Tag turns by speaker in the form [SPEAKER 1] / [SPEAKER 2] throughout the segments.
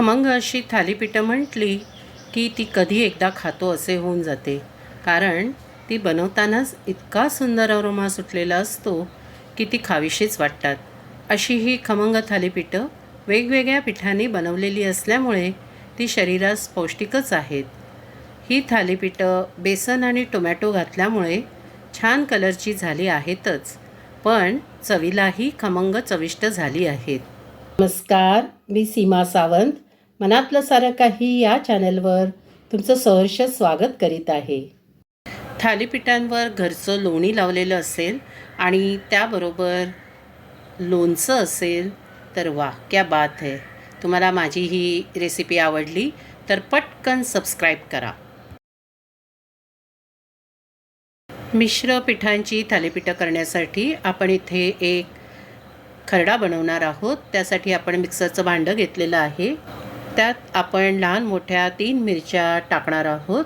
[SPEAKER 1] खमंग अशी थालीपीठं म्हटली की ती कधी एकदा खातो असे होऊन जाते. कारण ती बनवतानाच इतका सुंदर अरोमा सुटलेला असतो की ती खावीशीच वाटतात. अशी ही खमंग थालीपीठं वेगवेगळ्या पिठांनी बनवलेली असल्यामुळे ती शरीरास पौष्टिकच आहेत. ही थालीपीठं बेसन आणि टोमॅटो घातल्यामुळे छान कलरची झाली आहेतच पण चवीलाही खमंग चविष्ट झाली आहेत. नमस्कार मी सीमा सावंत. मनातलं सारं काही या चॅनलवर तुमचं सहर्ष स्वागत करीत आहे. थालीपीठांवर घरचं लोणी लावलेलं असेल आणि त्याबरोबर लोणचं असेल तर वा क्या बात आहे तुम्हाला माझी ही रेसिपी आवडली तर पटकन सबस्क्राईब करा. मिश्र पिठांची थालीपीठं करण्यासाठी आपण इथे एक खरडा बनवणार आहोत. त्यासाठी आपण मिक्सरचं भांडं घेतलेलं आहे. त्यात आपण लहान मोठ्या तीन मिरच्या टाकणार आहोत.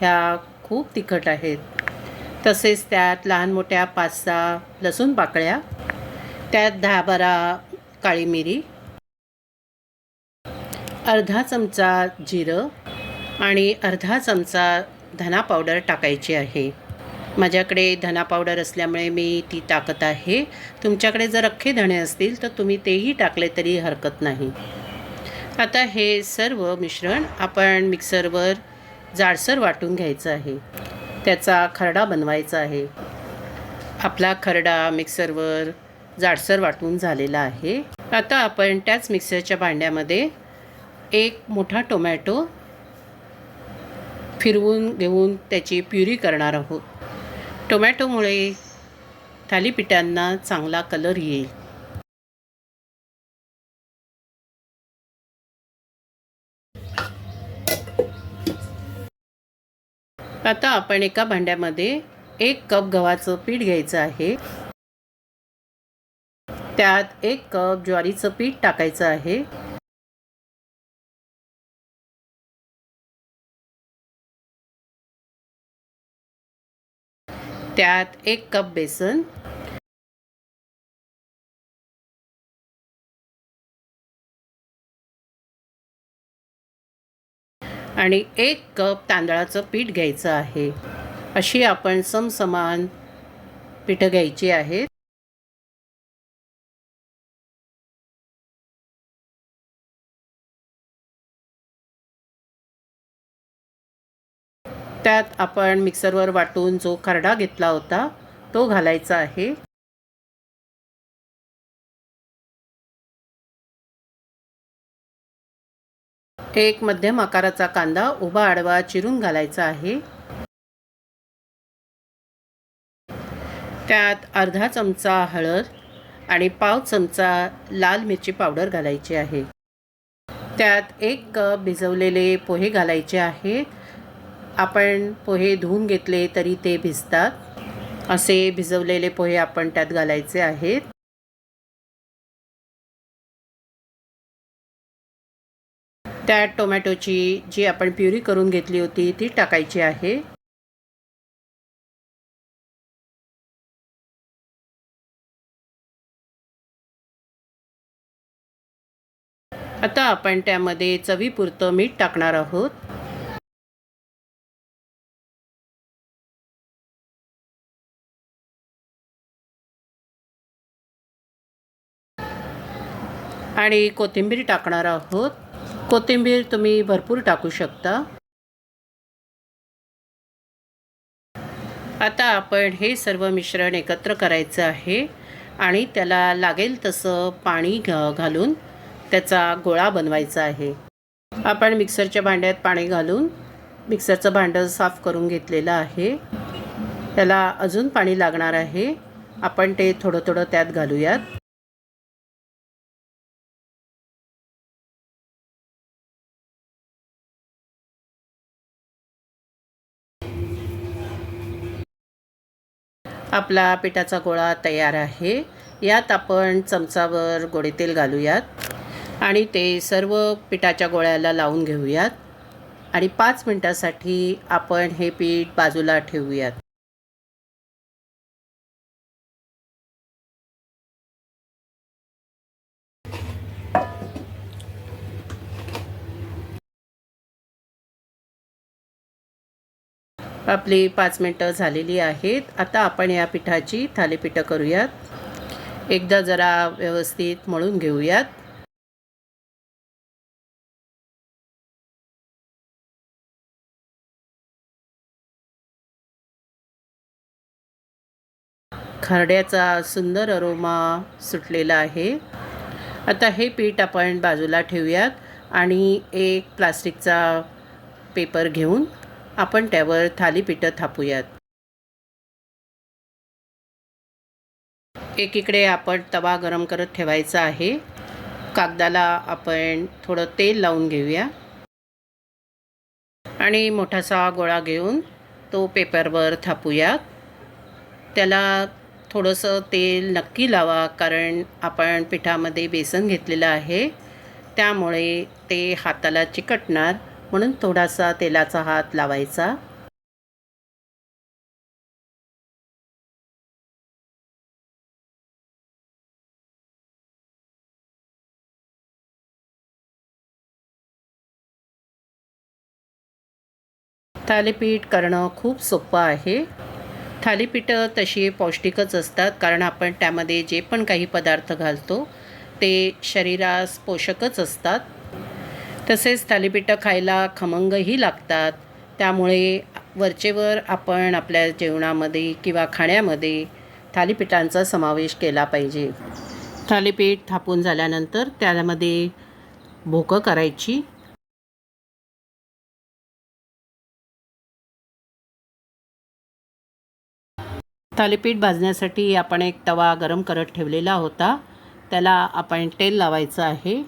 [SPEAKER 1] ह्या खूप तिखट आहेत. तसेच त्यात लहान मोठ्या पाच सहा लसूण पाकळ्या त्यात दहा बारा काळी मिरी अर्धा चमचा जिरं आणि अर्धा चमचा धना पावडर टाकायची आहे. माझ्याकडे धना पावडर असल्यामुळे मी ती टाकत आहे. तुमच्याकडे जर अख्खे धणे असतील तर तुम्ही तेही टाकले तरी हरकत नाही. आता हे सर्व मिश्रण आपण मिक्सरवर जाडसर वाटून घ्यायचं आहे. त्याचा खरडा बनवायचा आहे. आपला खरडा मिक्सरवर जाडसर वाटून झालेला आहे. आता आपण त्याच मिक्सरच्या भांड्यामध्ये एक मोठा टोमॅटो फिरवून घेऊन त्याची प्युरी करणार आहोत. टोमॅटोमुळे थालीपीठांना चांगला कलर येईल. आता आपण एका भांड्यामध्ये एक कप गव्हाचं पीठ घ्यायचं आहे. त्यात एक कप ज्वारीचं पीठ टाकायचं आहे. त्यात एक कप बेसन आणि एक कप तांदळाचं पीठ घ्यायचं आहे. अशी आपण समसमान पिठं घ्यायची आहेत. त्यात आपण मिक्सरवर वाटून जो खरडा घेतला होता तो घालायचा आहे. एक मध्यम आकाराचा कांदा उभा आडवा चिरून घालायचा आहे. त्यात अर्धा चमचा हळद आणि पाव चमचा लाल मिरची पावडर घालायची आहे. त्यात एक कप भिजवलेले पोहे घालायचे आहेत आपण पोहे धुवून घेतले तरी ते भिजतात. असे भिजवलेले पोहे आपण त्यात घालायचे आहेत. त्यात टोमॅटोची जी आपण प्युरी करून घेतली होती ती टाकायची आहे. आता आपण त्यामध्ये चवीपुरतं मीठ टाकणार आहोत. आणि कोथिंबीर टाकणार आहोत. कोथिंबीर तुम्ही भरपूर टाकू शकता. आता आपण हे सर्व मिश्रण एकत्र करायचं आहे आणि त्याला लागेल तसं पाणी घालून त्याचा गोळा बनवायचा आहे. आपण मिक्सरच्या भांड्यात पाणी घालून मिक्सरचं भांडं साफ करून घेतलेलं आहे. त्याला अजून पाणी लागणार आहे. आपण ते थोडं थोडं त्यात घालूयात. आपला पिठाचा गोळा तयार आहे. यात आपण चमचावर गोडे तेल घालूयात आणि ते सर्व पिठाच्या गोळ्याला लावून घेऊयात. आणि पाच मिनटासाठी आपण हे पीठ बाजूला ठेवूयात. आपली पाच मिनटं झालेली आहेत. आता आपण या पिठाची थालीपीठं करूयात. एकदा जरा व्यवस्थित मळून घेऊयात. खारड्याचा सुंदर अरोमा सुटलेला आहे. आता हे पीठ आपण बाजूला ठेवूयात आणि एक प्लास्टिकचा पेपर घेऊन आपण त्यावर थालीपीठं थापूयात. एकीकडे आपण तवा गरम करत ठेवायचा आहे. कागदाला आपण थोडं तेल लावून घेऊया. आणि मोठासा गोळा घेऊन तो पेपरवर थापूयात. त्याला थोडंसं तेल नक्की लावा कारण आपण पिठामध्ये बेसन घेतलेलं आहे. त्यामुळे ते हाताला चिकटणार. म्हणून थोडासा तेलाचा हात लावायचा. थालीपीठ करणं खूप सोपं आहे. थालीपीठं तशी पौष्टिकच असतात कारण आपण त्यामध्ये जे पण काही पदार्थ घालतो ते शरीरास पोषकच असतात. तसेच थालीपीठं खायला खमंगही लागतात. त्यामुळे वरचेवर आपण आपल्या जेवणामध्ये किंवा खाण्यामध्ये थालीपीठांचा समावेश केला पाहिजे. थालीपीठ थापून झाल्यानंतर त्यामध्ये भोकं करायची. थालीपीठ भाजण्यासाठी आपण एक तवा गरम करत ठेवलेला होता. त्याला आपण तेल लावायचं आहे.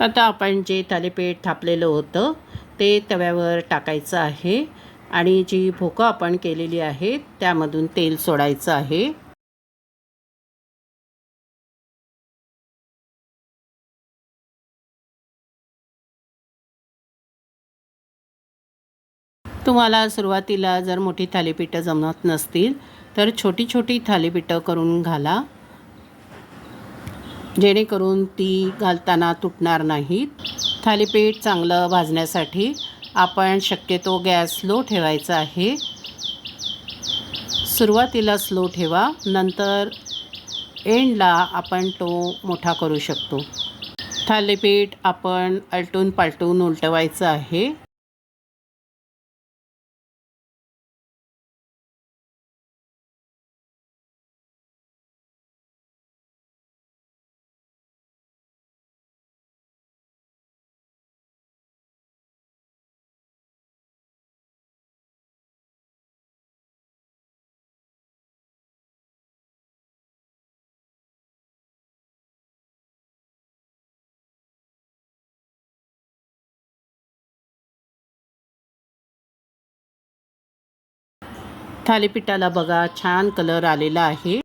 [SPEAKER 1] आता आपण जे थालीपीठ थापलेलं होतं ते तव्यावर टाकायचं आहे. आणि जी भोकं आपण केलेली आहेत त्यामधून तेल सोडायचं आहे. तुम्हाला सुरुवातीला जर मोठी थालीपीठं जमत नसतील तर छोटी छोटी थालीपीठं करून घाला. जेणेकरून ती घालताना तुटणार नाहीत. थालीपीठ चांगलं भाजण्यासाठी आपण शक्यतो गॅस स्लो ठेवायचा आहे. सुरुवातीला स्लो ठेवा नंतर एंडला आपण तो मोठा करू शकतो. थालीपीठ आपण आलटून पालटून उलटवायचं आहे. थालीपीठाला बघा छान कलर आलेला आहे.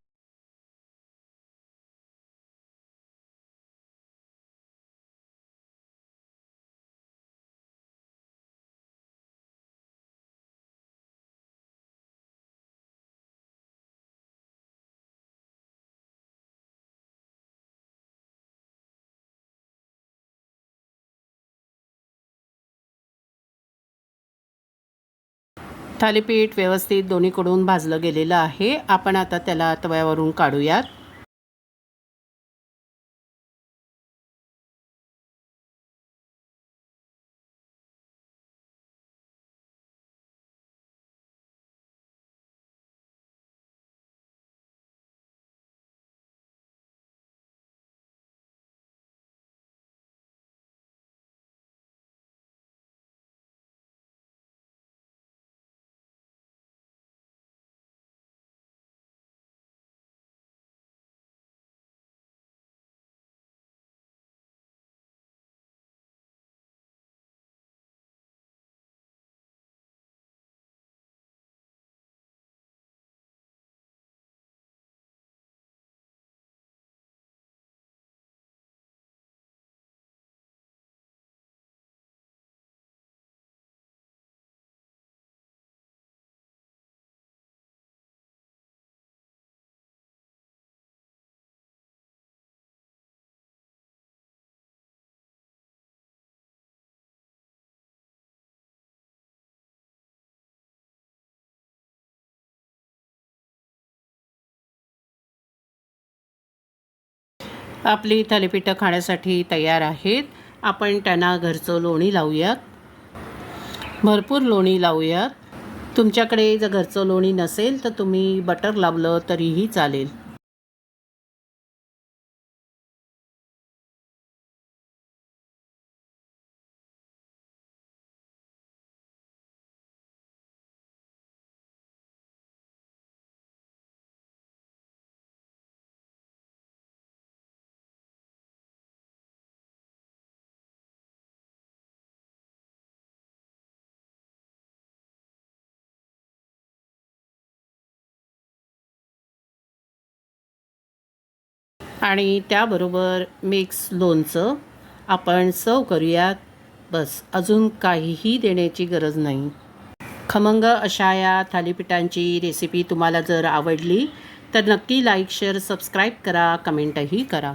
[SPEAKER 1] थालीपीठ व्यवस्थित दोन्हीकडून भाजलं गेलेलं आहे. आपण आता त्याला तव्यावरून काढूयात. आपली थालीपीठं खाण्यासाठी तयार आहेत. आपण त्यांना घरचं लोणी लावूयात. भरपूर लोणी लावूयात. तुमच्याकडे जर घरचं लोणी नसेल तर तुम्ही बटर लावलं तरीही चालेल. आणि त्याबरोबर मिक्स लोणचं आपण सर्व करूयात. बस अजून काहीही देण्याची गरज नाही. खमंग अशा या थालीपीठांची रेसिपी तुम्हाला जर आवडली तर नक्की लाईक शेअर सबस्क्राईब करा कमेंटही करा.